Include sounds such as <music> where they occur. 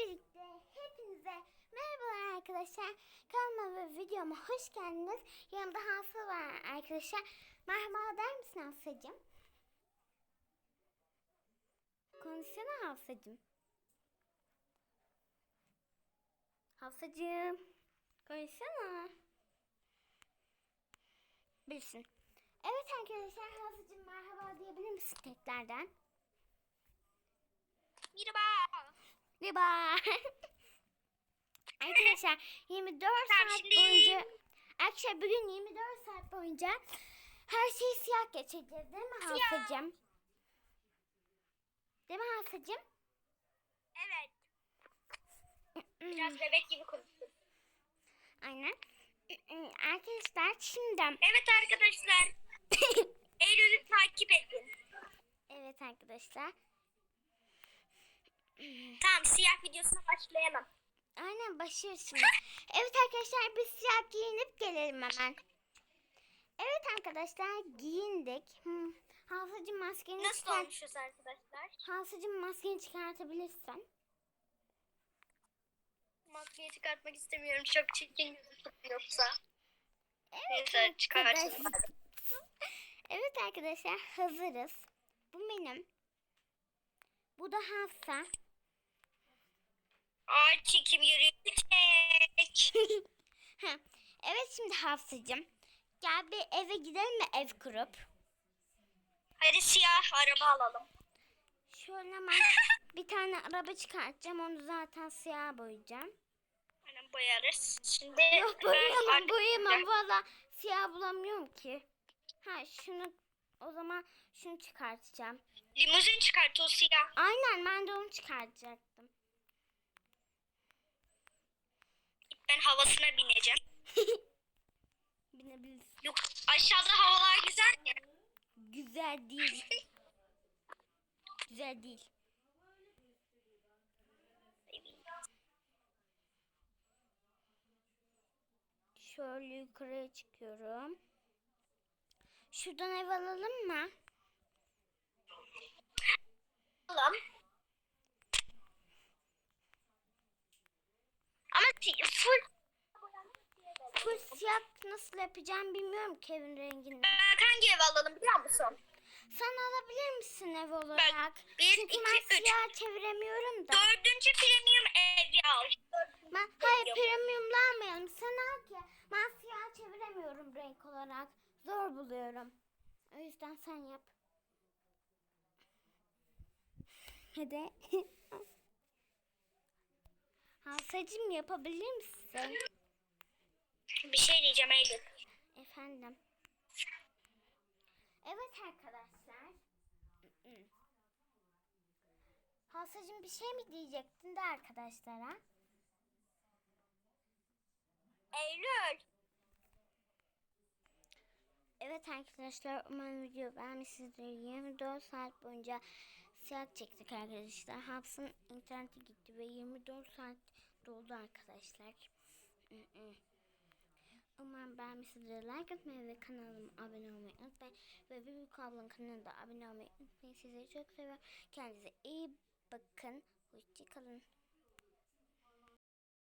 Öncelikle hepinize merhabalar arkadaşlar. Kanalıma ve videoma hoş geldiniz. Yanımda Hafsa var arkadaşlar. Merhaba der misin Hafsacığım? Konuşsana Hafsacığım. Hafsacığım. Konuşsana. Bilsin. Evet arkadaşlar Hafsacığım merhaba diyebilir misin tekrardan? Merhaba. Merhaba. <laughs> Arkadaşlar 24 Tamam, saat boyunca Arkadaşlar bugün 24 saat boyunca her şeyi siyah geçeceğiz değil mi Siyah. Hafsacığım? Değil mi Hafsacığım? Evet. <laughs> Biraz bebek gibi konuştum. Aynen. <laughs> Arkadaşlar şimdi Evet arkadaşlar. Eylül'ü takip edin. evet arkadaşlar Tamam siyah videosuna başlayalım. aynen başlıyoruz şimdi. Evet arkadaşlar biz siyah giyinip gelelim hemen. Evet arkadaşlar giyindik. Hmm. Hafsacığım maskeni Nasıl çıkart. olmuşuz arkadaşlar? Hafsacığım maskeni çıkartabilirsen. Maskeyi çıkartmak istemiyorum. Çok çirkin gözüküyor yoksa. Evet Neyse çıkartın. evet arkadaşlar hazırız. Bu benim. Bu da Hafsa. Ay çekim yürüyecek. Evet şimdi Hafsacığım. Gel bir eve gidelim mi ev kurup? Hadi siyah araba alalım. Şöyle hemen <laughs> bir tane araba çıkartacağım. Onu zaten siyah boyayacağım. Hemen boyarız. Şimdi Yok ben boyayamam boyayamam. Valla siyah bulamıyorum ki. Ha şunu o zaman şunu çıkartacağım. Limuzin çıkart o siyah. Aynen ben de onu çıkartacaktım. Ben havasına bineceğim. <laughs> Binebilirsin. Yok aşağıda havalar güzel ya. Güzel değil. <laughs> Güzel değil. Şöyle yukarıya çıkıyorum. Şuradan ev alalım mı? Alalım. Ama full Full siyah nasıl yapacağım bilmiyorum ki evin rengini. Bak hangi ev alalım biliyor musun? Sen alabilir misin ev olarak? bir, Çünkü iki, ben üç. siyah çeviremiyorum da. Dördüncü premium evi al. Ben, hayır premiumla almayalım. Sen al ki ben siyah çeviremiyorum renk olarak. Zor buluyorum. O yüzden sen yap. Hadi. <laughs> Hafsacığım yapabilir misin? Bir şey diyeceğim Eylül. Efendim. Evet arkadaşlar. Hafsacığım bir şey mi diyecektin de arkadaşlara? Eylül. Evet arkadaşlar umarım video beğenmişsinizdir. 24 saat boyunca siyah çektik arkadaşlar. Haps'ın interneti gitti ve 24 saat doldu arkadaşlar. Umarım beğenmişsinizdir. Like atmayı ve kanalıma abone olmayı unutmayın. Ve Büyük ablanın kanalına da abone olmayı unutmayın. Sizleri çok seviyorum. Kendinize iyi bakın. Hoşçakalın.